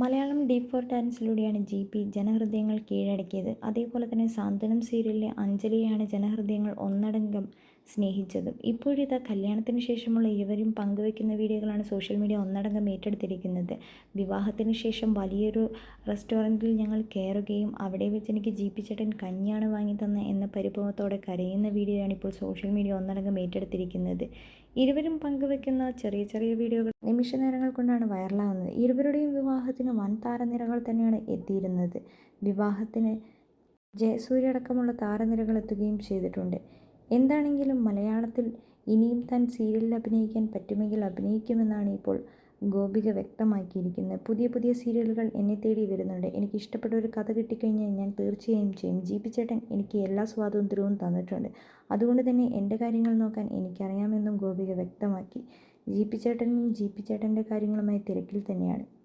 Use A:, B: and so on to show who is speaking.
A: Malayalam deep four ഡാൻസിലൂടെയാണ് G P ജനഹൃദയങ്ങൾ കീഴടക്കിയത്. അതേപോലെ തന്നെ സാന്ത്വനം സീരിയലിലെ അഞ്ജലിയാണ് ജനഹൃദയങ്ങൾ ഒന്നടങ്കം സ്നേഹിച്ചതും. ഇപ്പോഴിതാ കല്യാണത്തിന് ശേഷമുള്ള ഇരുവരും പങ്കുവെക്കുന്ന വീഡിയോകളാണ് സോഷ്യൽ മീഡിയ ഒന്നടങ്കം ഏറ്റെടുത്തിരിക്കുന്നത്. വിവാഹത്തിന് ശേഷം വലിയൊരു റെസ്റ്റോറന്റിൽ ഞങ്ങൾ കയറുകയും അവിടെ വെച്ച് എനിക്ക് ജി പി ചേട്ടൻ കഞ്ഞിയാണ് വാങ്ങി തന്ന എന്ന പരിഭവത്തോടെ കരയുന്ന വീഡിയോയാണ് ഇപ്പോൾ സോഷ്യൽ മീഡിയ ഒന്നടങ്കം ഏറ്റെടുത്തിരിക്കുന്നത്. ഇരുവരും പങ്കുവെക്കുന്ന ചെറിയ ചെറിയ വീഡിയോകൾ നിമിഷ നേരങ്ങൾ കൊണ്ടാണ് വൈറലാകുന്നത്. ഇരുവരുടെയും വിവാഹത്തിന് വൻ താരനിരകൾ തന്നെയാണ് എത്തിയിരുന്നത്. വിവാഹത്തിന് ജയസൂര്യ അടക്കമുള്ള താരനിരകൾ എത്തുകയും ചെയ്തിട്ടുണ്ട്. എന്താണെങ്കിലും മലയാളത്തിൽ ഇനിയും താൻ സീരിയലിൽ അഭിനയിക്കാൻ പറ്റുമെങ്കിൽ അഭിനയിക്കുമെന്നാണ് ഇപ്പോൾ ഗോപിക വ്യക്തമാക്കിയിരിക്കുന്നത്. പുതിയ പുതിയ സീരിയലുകൾ എന്നെ തേടി വരുന്നുണ്ട്. എനിക്ക് ഇഷ്ടപ്പെട്ട ഒരു കഥ കിട്ടിക്കഴിഞ്ഞാൽ ഞാൻ തീർച്ചയായും ചെയ്യും. ജി പി ചേട്ടൻ എനിക്ക് എല്ലാ സ്വാതന്ത്ര്യവും തന്നിട്ടുണ്ട്. അതുകൊണ്ട് തന്നെ എന്റെ കാര്യങ്ങൾ നോക്കാൻ എനിക്കറിയാമെന്നും ഗോപിക വ്യക്തമാക്കി. ജി പി ചേട്ടനും ജി പി ചേട്ടന്റെ കാര്യങ്ങളുമായി തിരക്കിൽ തന്നെയാണ്.